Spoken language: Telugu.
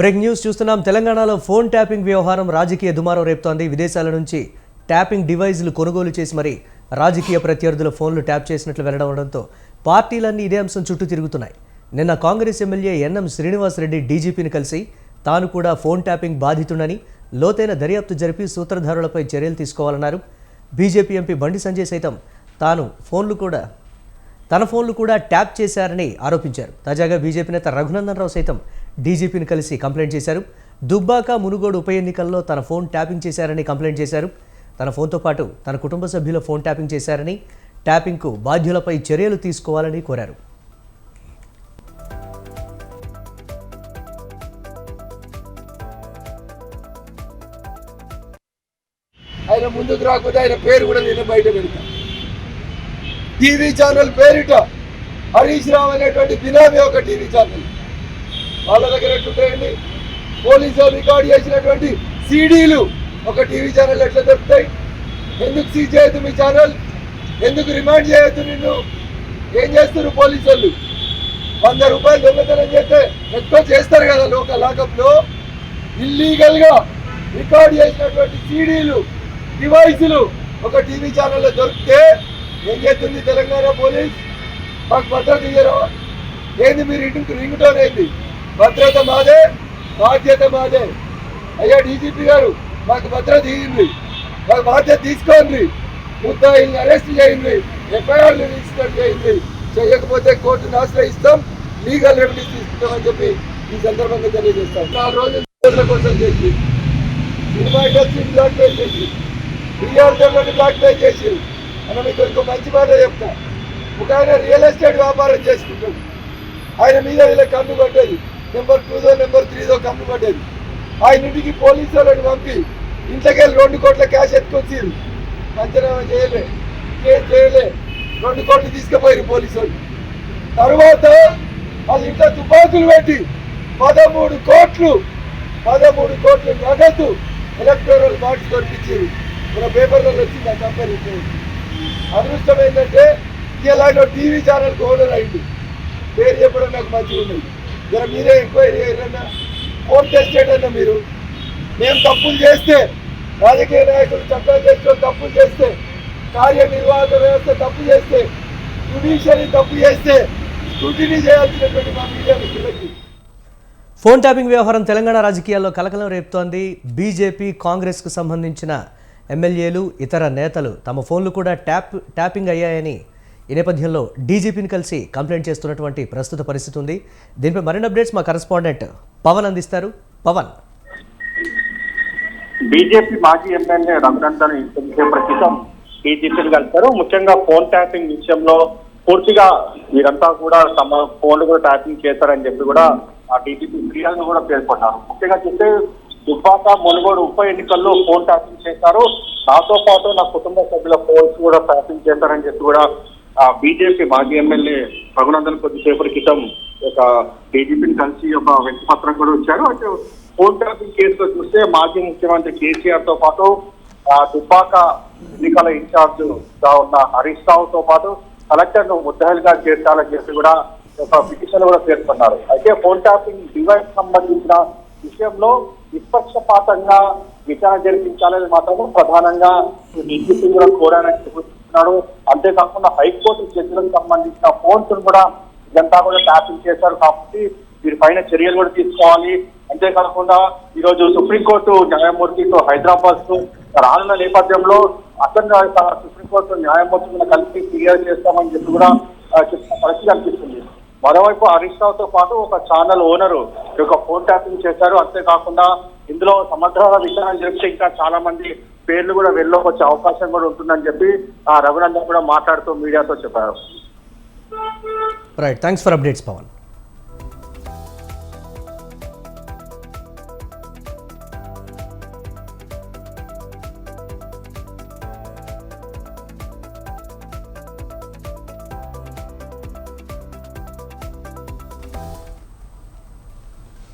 బ్రేక్ న్యూస్ చూస్తున్నాం. తెలంగాణలో ఫోన్ ట్యాపింగ్ వ్యవహారం రాజకీయ దుమారం రేపుతోంది. విదేశాల నుంచి ట్యాపింగ్ డివైజ్లు కొనుగోలు చేసి మరి రాజకీయ ప్రత్యర్థుల ఫోన్లు ట్యాప్ చేసినట్లు వెళ్ళడంతో పార్టీలన్నీ ఇదే అంశం చుట్టూ తిరుగుతున్నాయి. నిన్న కాంగ్రెస్ ఎమ్మెల్యే ఎన్ఎం శ్రీనివాసరెడ్డి డీజీపీని కలిసి తాను కూడా ఫోన్ ట్యాపింగ్ బాధితుడని లోతైన దర్యాప్తు జరిపి సూత్రధారులపై చర్యలు తీసుకోవాలన్నారు. బీజేపీ ఎంపీ బండి సంజయ్ సైతం తాను ఫోన్లు కూడా తన ఫోన్లు కూడా ట్యాప్ చేశారని ఆరోపించారు. తాజాగా బీజేపీ నేత రఘునందన్ రావు సైతం డీజీపీని కలిసి కంప్లైంట్ చేశారు. దుబ్బాక మునుగోడు ఉప ఎన్నికల్లో తన ఫోన్ ట్యాపింగ్ చేశారని కంప్లైంట్ చేశారు. తన ఫోన్తో పాటు తన కుటుంబ సభ్యుల ఫోన్ ట్యాపింగ్ చేశారని ట్యాపింగ్కు బాధ్యులపై చర్యలు తీసుకోవాలని కోరారు. ఆయన ముందుకు రాకపోతే ఆయన పేరు కూడా నేను బయట పెడతా. టీవీ ఛానల్ పేరిట హరీష్ రావు అనేటువంటి బినామీ ఒక టీవీ ఛానల్. వాళ్ళ దగ్గర ఎట్లుంటాయండి పోలీసు రికార్డ్ చేసినటువంటి సీడీలు ఒక టీవీ ఛానల్ ఎట్లా దొరుకుతాయి? ఎందుకు సీజ్ చేయొద్దు మీ ఛానల్? ఎందుకు రిమాండ్ చేయొద్దు నిన్ను? ఏం చేస్తున్నారు పోలీసు వాళ్ళు? వంద రూపాయలు దొంగతనం చేస్తే ఎక్కువ చేస్తారు కదా లోక లాకప్లో? ఇల్లీగల్గా రికార్డ్ చేసినటువంటి సీడీలు డివైసులు ఒక టీవీ ఛానల్లో దొరికితే ఏం చేస్తుంది తెలంగాణ పోలీస్? మాకు భద్రత ఇయ్యరా? ఏంది మీరు ఇంటికి రింగ్ టోన్ అయింది భద్రత మాదే బాధ్యత మాదే. అయ్యా డీజీపీ గారు మాకు భద్రత ఇయ్యండి. మాకు బాధ్యత తీసుకోండి. ముద్దాయిల్ని అరెస్ట్ చేయండి. ఎఫ్ఐఆర్లు రిజిస్టర్ చేయండి. చేయకపోతే కోర్టును ఆశ్రయిస్తాం లీగల్ రెమెడీస్ తీసుకుంటామని చెప్పి ఈ సందర్భంగా తెలియజేస్తాం. నాలుగు రోజుల రోజుల కోసం చేసి సినిమా ఇండస్ట్రీ బ్లాక్ మెయిల్ చేసి విద్యార్థులను బ్లాక్ చేసి మనం మీకు ఇంకో మంచి మాట చెప్తా. ఒక ఆయన రియల్ ఎస్టేట్ వ్యాపారం చేసుకుంటాడు. ఆయన మీద ఇలా కన్ను పడ్డది నెంబర్ టూదో నెంబర్ త్రీదో కన్ను పడ్డది ఆయన ఇంటికి పోలీసు వాళ్ళని పంపి ఇంట్లోకి వెళ్ళి రెండు కోట్ల క్యాష్ ఎత్తుకొచ్చారు పంచనామా చేయలే కేసు చేయలే రెండు కోట్లు తీసుకుపోయారు పోలీసు వాళ్ళు. తర్వాత వాళ్ళ ఇంట్లో తుపాకులు పెట్టి పదమూడు కోట్లు పదమూడు కోట్లు నగదు ఎలక్టోరల్ బాండ్స్ దొరికించారు మన పేపర్లలో వచ్చింది ఆ కంపెనీ అదృష్టం ఏంటంటే ఇలాంటి టీవీ ఛానల్ ఓనర్ అయింది పేరు చెప్పడం నాకు మంచిగా ఉన్నది. జర మీరే ఎంక్వైరీ చేయరన్నా? ఫోన్ టెస్ట్ మీరు? మేము తప్పులు చేస్తే రాజకీయ నాయకులు చట్టాలు చేసుకొని తప్పులు చేస్తే కార్యనిర్వాహక వ్యవస్థ తప్పు చేస్తే జుడిషియరీ తప్పు చేస్తే స్క్రూటినీ చేయాల్సినటువంటి మా మీడియా మిత్రులకి. ఫోన్ ట్యాపింగ్ వ్యవహారం తెలంగాణ రాజకీయాల్లో కలకలం రేపుతోంది. బీజేపీ కాంగ్రెస్కు సంబంధించిన ఎమ్మెల్యేలు ఇతర నేతలు తమ ఫోన్లు కూడా ట్యాప్ ట్యాపింగ్ అయ్యాయని ఈ నేపథ్యంలో డీజీపీని కలిసి కంప్లైంట్ చేస్తున్నటువంటి ప్రస్తుత పరిస్థితి ఉంది. దీనిపై మరిన్ని అప్డేట్స్ మా కరెస్పాండెంట్ పవన్ అందిస్తారు. పవన్. బీజేపీ మాజీ ఎమ్మెల్యే రఘునందన్ కొద్దిసేపటి క్రితం కలిపారు కలిశారు. ముఖ్యంగా ఫోన్ ట్యాపింగ్ విషయంలో పూర్తిగా వీరంతా కూడా తమ ఫోన్లు కూడా ట్యాపింగ్ చేశారని చెప్పి కూడా ఆ డీజీపీ ఫిర్యాదును కూడా పేర్కొన్నారు. ముఖ్యంగా చూస్తే దుబ్బాక మునుగోడు ఉప ఎన్నికల్లో ఫోన్ ట్యాపింగ్ చేశారు. నాతో పాటు నా కుటుంబ సభ్యుల ఫోన్స్ కూడా ట్యాపింగ్ చేశారని చెప్పి కూడా బీజేపీ మాజీ ఎమ్మెల్యే రఘునందన్ కొద్దిసేపటి క్రితం ఒక డీజీపీని కలిసి ఒక వ్యక్తి పత్రం కూడా ఇచ్చారు. అయితే ఫోన్ ట్రాఫింగ్ కేసులో చూస్తే మాజీ ముఖ్యమంత్రి కేసీఆర్తో పాటు ఆ దుబ్బాక ఎన్నికల ఇన్ఛార్జ్గా ఉన్న హరీష్ రావుతో పాటు కలెక్టర్ను ముద్దాయిలుగా చేర్చాలని చెప్పి కూడా ఒక పిటిషన్ కూడా పేర్కొన్నారు. అయితే ఫోన్ ట్యాపింగ్ డివైస్ సంబంధించిన విషయంలో నిష్పక్షపాతంగా విచారణ జరిపించాలని మాత్రం ప్రధానంగా డీజీపీ కూడా కోరానని చెబుతున్నాడు అంతేకాకుండా హైకోర్టు జడ్జిలకు సంబంధించిన ఫోన్స్ కూడా ఇదంతా కూడా ట్యాపింగ్ చేశారు కాబట్టి వీరిపైన చర్యలు కూడా తీసుకోవాలి. అంతేకాకుండా ఈ రోజు సుప్రీంకోర్టు న్యాయమూర్తితో హైదరాబాద్ రానున్న నేపథ్యంలో అతను సుప్రీంకోర్టు న్యాయమూర్తిని కలిసి క్లియర్ చేస్తామని చెప్పి కూడా చెప్పిన పరిస్థితి అనిపిస్తుంది మరోవైపు హరీష్ రావుతో పాటు ఒక ఛానల్ ఓనరు ఈ యొక్క ఫోన్ ట్యాపింగ్ చేశారు. అంతేకాకుండా ఇందులో సమగ్ర విచారణ జరిపితే ఇంకా చాలా మంది పేర్లు కూడా వెళ్ళొచ్చే అవకాశం కూడా ఉంటుందని చెప్పి ఆ రఘునందన్ కూడా మాట్లాడుతూ మీడియాతో చెప్పారు. Right thanks for updates Pavan